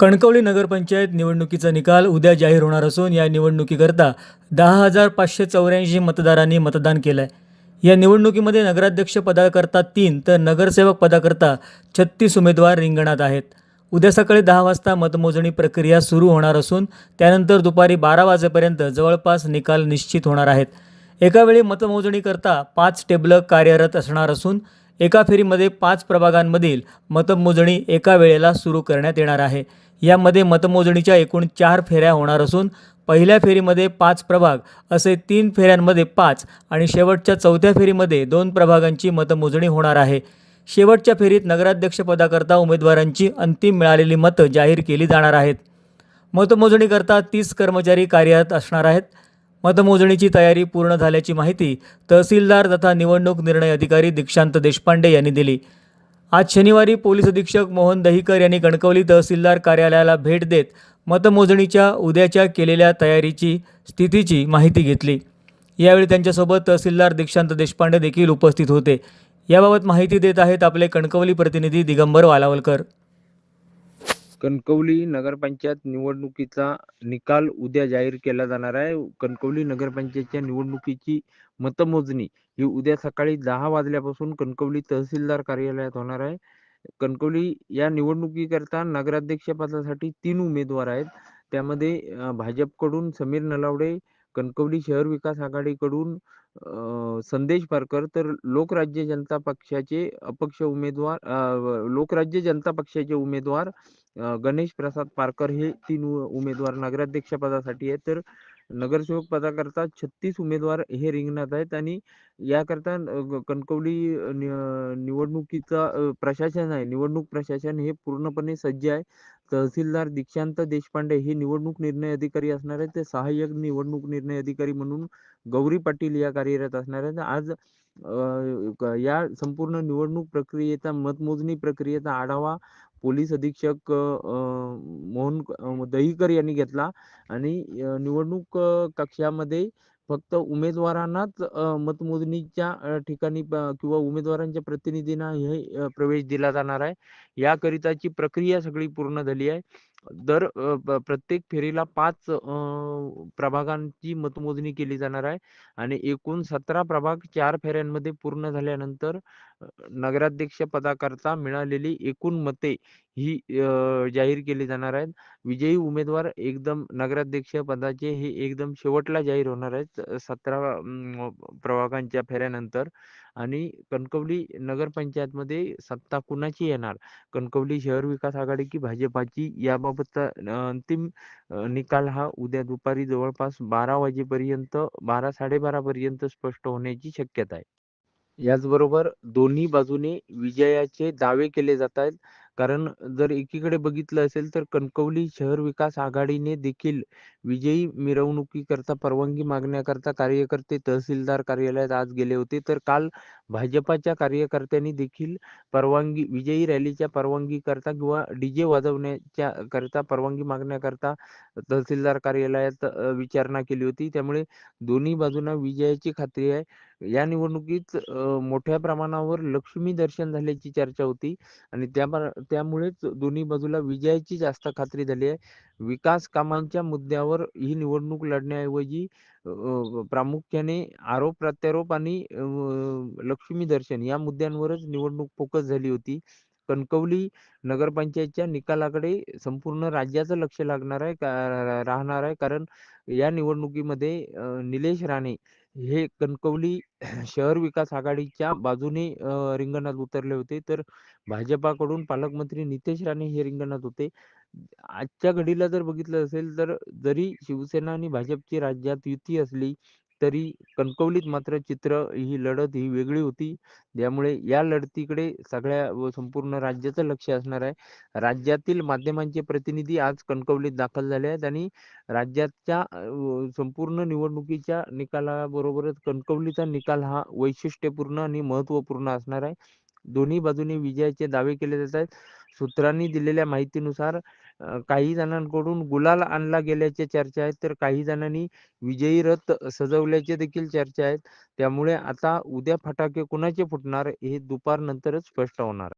कणकवली नगरपंचायत निवडणुकीचा निकाल उद्या जाहीर होणार असून या निवडणुकीकरता दहा हजार पाचशे चौऱ्याऐंशी मतदारांनी मतदान केलं आहे या निवडणुकीमध्ये नगराध्यक्ष पदाकरता तीन तर नगरसेवक पदाकरता छत्तीस उमेदवार रिंगणात आहेत. उद्या सकाळी दहा वाजता मतमोजणी प्रक्रिया सुरू होणार असून त्यानंतर दुपारी बारा वाजेपर्यंत जवळपास निकाल निश्चित होणार आहेत. एकावेळी मतमोजणीकरता पाच टेबलं कार्यरत असणार असून एका फेरीमध्ये पाच प्रभागांमधील मतमोजणी एका वेळेला सुरू करण्यात येणार आहे. यामध्ये मतमोजणीच्या एकूण चार फेऱ्या होणार असून पहिल्या फेरीमध्ये पाच प्रभाग असे तीन फेऱ्यांमध्ये पाच आणि शेवटच्या चौथ्या फेरीमध्ये दोन प्रभागांची मतमोजणी होणार आहे. शेवटच्या फेरीत नगराध्यक्षपदाकरता उमेदवारांची अंतिम मिळालेली मतं जाहीर केली जाणार आहेत. मतमोजणीकरता तीस कर्मचारी कार्यरत असणार आहेत. मतमोजणीची तयारी पूर्ण झाल्याची माहिती तहसीलदार तथा निवडणूक निर्णय अधिकारी दीक्षांत देशपांडे यांनी दिली. आज शनिवारी पोलीस अधीक्षक मोहन दहीकर यांनी कणकवली तहसीलदार कार्यालयाला भेट देत मतमोजणीच्या उद्याच्या केलेल्या तयारीची स्थितीची माहिती घेतली. यावेळी त्यांच्यासोबत तहसीलदार दीक्षांत देशपांडे देखील उपस्थित होते. याबाबत माहिती देत आहेत आपले कणकवली प्रतिनिधी दिगंबर वालावलकर. कणकवली नगरपंचायत निवडणुकीचा निकाल उद्या जाहीर केला जाणार आहे. कणकवली नगरपंचायतच्या निवडणुकीची मतमोजणी ही उद्या सकाळी दहा वाजल्यापासून कणकवली तहसीलदार कार्यालयात होणार आहे. कणकवली या निवडणुकीकरता नगराध्यक्ष पदासाठी तीन उमेदवार आहेत. त्यामध्ये भाजपकडून समीर नलावडे कणकवली शहर विकास आघाडीकडून अं, संदेश पारकर तर लोकराज्य जनता पक्षाचे अपक्ष उमेदवार लोकराज्य जनता पक्षाचे उमेदवार गणेश प्रसाद पारकर हे तीन उमेदवार नगराध्यक्ष पदासाठी आहेत. तर नगरसेवक पदाकरता छत्तीस उमेदवार हे रिंगणात आहेत आणि याकरता कणकवली निवडणुकीचा प्रशासन आहे. निवडणूक प्रशासन हे पूर्णपणे सज्ज आहे. तहसीलदार दीक्षांत देशपांडे हे निवडणूक निर्णय अधिकारी असणार आहेत. ते सहाय्यक निवडणूक निर्णय अधिकारी म्हणून गौरी पाटील या कार्यरत असणार आहेत. आज या संपूर्ण निवडणूक प्रक्रियेचा मतमोजणी प्रक्रियेचा आढावा पोलीस अधीक्षक मोहन दहीकर यांनी घेतला आणि निवडणूक कक्षामध्ये फक्त उमेदवारांनाच मतमोजणीच्या ठिकाणी किंवा उमेदवारांच्या प्रतिनिधींना हे प्रवेश दिला जाणार आहे. याकरिताची प्रक्रिया सगळी पूर्ण झाली आहे. दर प्रत्येक फेरीला पाच प्रभागांची मतमोजणी केली जाणार आहे आणि एकूण सतरा प्रभाग चार फेऱ्यांमध्ये पूर्ण झाल्यानंतर नगराध्यक्ष पदाकरता मिळालेली एकूण मते ही जाहीर केली जाणार आहेत. विजयी उमेदवार एकदम नगराध्यक्ष पदाचे हे एकदम शेवटला जाहीर होणार आहेत सतरा प्रभागांच्या फेऱ्यानंतर. आणि कणकवली नगरपंचायतमध्ये सत्ता कुणाची येणार? कणकवली शहर विकास आघाडी की भाजपाची? याबाबतचा अंतिम निकाल हा उद्या दुपारी जवळपास बारा वाजेपर्यंत बारा साडेबारा पर्यंत स्पष्ट होण्याची शक्यता आहे. याचबरोबर दोन्ही बाजूने विजयाचे दावे केले जात आहेत कारण जर एकीकडे बघितलं असेल तर कणकवली शहर विकास आघाडीने देखील विजयी मिरवणुकीकरता परवानगी मागण्याकरता कार्यकर्ते तहसीलदार कार्यालयात आज गेले होते. तर काल भाजपाच्या कार्यकर्त्यांनी देखील परवानगी विजयी रॅलीच्या परवानगी करता किंवा डीजे वाजवण्याच्या करता परवानगी मागण्याकरता तहसीलदार कार्यालयात विचारणा केली होती. त्यामुळे दोन्ही बाजूंना विजयाची खात्री आहे. या निवडणुकीत मोठ्या प्रमाणावर लक्ष्मी दर्शन झाल्याची चर्चा होती आणि त्या त्यामुळेच दोन्ही बाजूला विजयाची जास्त खात्री झाली आहे. विकास कामांच्या मुद्द्यावर ही निवडणूक लढण्याऐवजी प्रामुख्याने आरोप प्रत्यारोप आणि लक्ष्मी दर्शन या मुद्द्यांवरच निवडणूक फोकस झाली होती. कणकवली नगरपंचायतच्या निकालाकडे संपूर्ण राज्याचं लक्ष लागणार आहे राहणार आहे. कारण या निवडणुकीमध्ये निलेश राणे हे कणकवली शहर विकास आघाडीच्या बाजूने रिंगणात उतरले होते. तर भाजपाकडून पालकमंत्री नितेश राणे हे रिंगणात होते. आजच्या घडीला जर बघितलं असेल तर जरी शिवसेना आणि भाजपची राज्यात युती असली तरी कणकवलीत मात्र चित्र ही लढत ही वेगळी होती. त्यामुळे या लढतीकडे सगळ्या व संपूर्ण राज्याचं लक्ष असणार आहे. राज्यातील माध्यमांचे प्रतिनिधी आज कणकवलीत दाखल झाले आहेत आणि राज्याच्या संपूर्ण निवडणुकीच्या निकालाबरोबरच कणकवलीचा निकाल हा वैशिष्ट्यपूर्ण आणि महत्त्वपूर्ण असणार आहे. दोन्ही बाजूने विजयाचे दावे केले जात आहेत. सूत्रांनी दिलेल्या माहितीनुसार काही जणांकडून गुलाल आणला गेल्याच्या चर्चा आहेत तर काही जणांनी विजयी रथ सजवल्याचे देखील चर्चा आहेत. त्यामुळे आता उद्या फटाके कुणाचे फुटणार हे दुपारनंतरच स्पष्ट होणार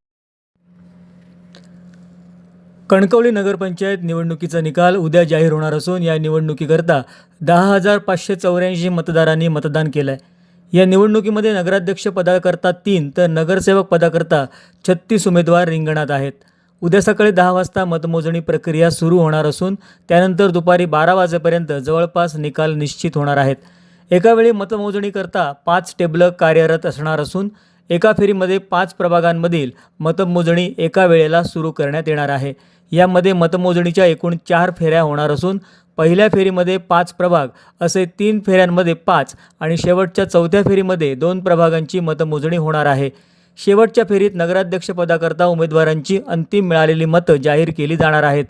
कणकवली नगरपंचायत निवडणुकीचा निकाल उद्या जाहीर होणार असून या निवडणुकीकरता दहा हजार पाचशे चौऱ्याऐंशी मतदारांनी मतदान केलं आहे या निवडणुकीमध्ये नगराध्यक्ष पदाकरता तीन तर नगरसेवक पदाकरता छत्तीस उमेदवार रिंगणात आहेत. उद्या सकाळी दहा वाजता मतमोजणी प्रक्रिया सुरू होणार असून त्यानंतर दुपारी बारा वाजेपर्यंत जवळपास निकाल निश्चित होणार आहेत. एकावेळी मतमोजणीकरता पाच टेबलं कार्यरत असणार असून एका फेरीमध्ये पाच प्रभागांमधील मतमोजणी एका वेळेला सुरू करण्यात येणार आहे. यामध्ये मतमोजणीच्या एकूण चार फेऱ्या होणार असून पहिल्या फेरीमध्ये पाच प्रभाग असे तीन फेऱ्यांमध्ये पाच आणि शेवटच्या चौथ्या फेरीमध्ये दोन प्रभागांची मतमोजणी होणार आहे. शेवटच्या फेरीत नगराध्यक्षपदाकरता उमेदवारांची अंतिम मिळालेली मतं जाहीर केली जाणार आहेत.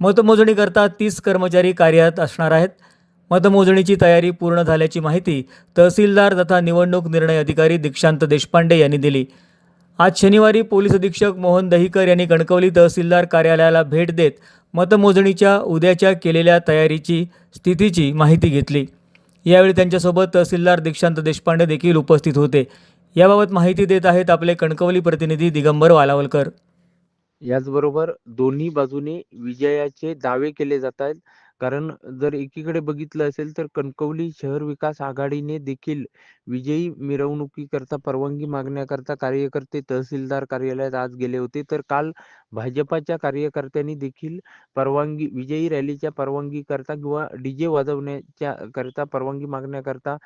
मतमोजणीकरता तीस कर्मचारी कार्यरत असणार आहेत. मतमोजणीची तयारी पूर्ण झाल्याची माहिती तहसीलदार तथा निवडणूक निर्णय अधिकारी दीक्षांत देशपांडे यांनी दिली. आज शनिवारी पोलीस अधीक्षक मोहन दहिकर यांनी कणकवली तहसीलदार कार्यालयाला भेट देत मतमोजणीच्या उद्याच्या केलेल्या तयारीची स्थितीची माहिती घेतली. यावेळी त्यांच्यासोबत तहसीलदार दीक्षांत देशपांडे देखील उपस्थित होते. याबाबत माहिती देत आहेत आपले कणकवली प्रतिनिधी दिगंबर वालावलकर. याचबरोबर दोन्ही बाजूने विजयाचे दावे केले जात आहेत. कारण जर एकीकडे बघितलं असेल तर कणकवली शहर विकास आघाडीने देखील विजयी मिरवणुकीकरता परवानगी मागण्याकरता कार्यकर्ते तहसीलदार कार्यालयात आज गेले होते. तर काल भाजपाच्या कार्यकर्त्यांनी देखील परवानगी विजयी रॅलीच्या परवानगी करता किंवा डीजे वाजवण्याच्या करता परवानगी मागण्याकरता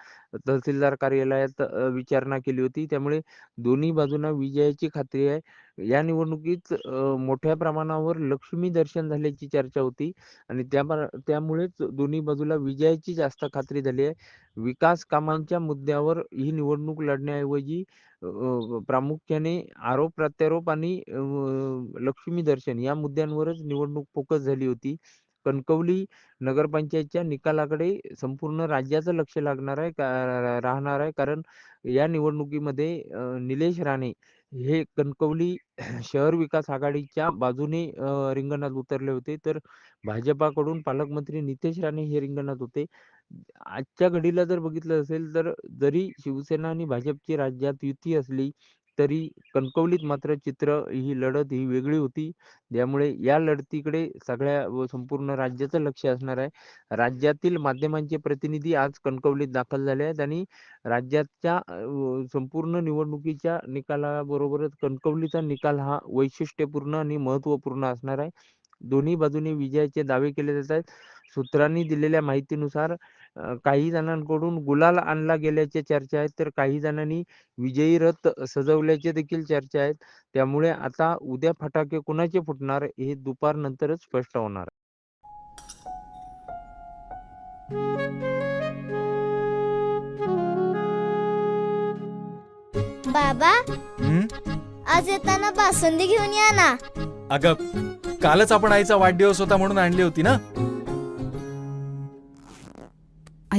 तहसीलदार कार्यालयात विचारणा केली होती. त्यामुळे दोन्ही बाजूंना विजयाची खात्री आहे. या निवडणुकीत मोठ्या प्रमाणावर लक्ष्मी दर्शन झाल्याची चर्चा होती आणि त्या त्यामुळेच दोन्ही बाजूला विजयाची जास्त खात्री झाली आहे. विकास कामांच्या मुद्द्यावर ही निवडणूक लढण्याऐवजी प्रामुख्याने आरोप प्रत्यारोप आणि लक्ष्मी दर्शन या मुद्द्यांवरच निवडणूक फोकस झाली होती. कणकवली नगरपंचायतच्या निकालाकडे संपूर्ण राज्याचं लक्ष लागणार आहे राहणार आहे. कारण या निवडणुकीमध्ये निलेश राणे हे कणकवली शहर विकास आघाडीच्या बाजूने रिंगणात उतरले होते. तर भाजपाकडून पालकमंत्री नितेश राणे हे रिंगणात होते. आजच्या घडीला जर बघितलं असेल तर जरी शिवसेना आणि भाजपची राज्यात युती असली तरी कणकवलीत मात्र चित्र ही लढत ही वेगळी होती. त्यामुळे या लढतीकडे सगळ्या संपूर्ण राज्याचं लक्ष असणार आहे. राज्यातील माध्यमांचे प्रतिनिधी आज कणकवलीत दाखल झाले आहेत आणि राज्याच्या संपूर्ण निवडणुकीच्या निकालाबरोबरच कणकवलीचा निकाल हा वैशिष्ट्यपूर्ण आणि महत्त्वपूर्ण असणार आहे. दोन्ही बाजूने विजयाचे दावे केले जात आहेत. सूत्रांनी दिलेल्या माहितीनुसार काही जणांकडून गुलाल आणला गेल्याच्या चर्चा आहेत तर काही जणांनी विजयी रथ सजवल्याचे देखील चर्चा आहेत. त्यामुळे आता उद्या फटाके कुणाचे फुटणार हे दुपारनंतरच स्पष्ट होणार बाबा हं? आज येताना बासुंदी घेऊन या ना. अगं कालच आपण आईचा वाढदिवस होता म्हणून आणली होती ना?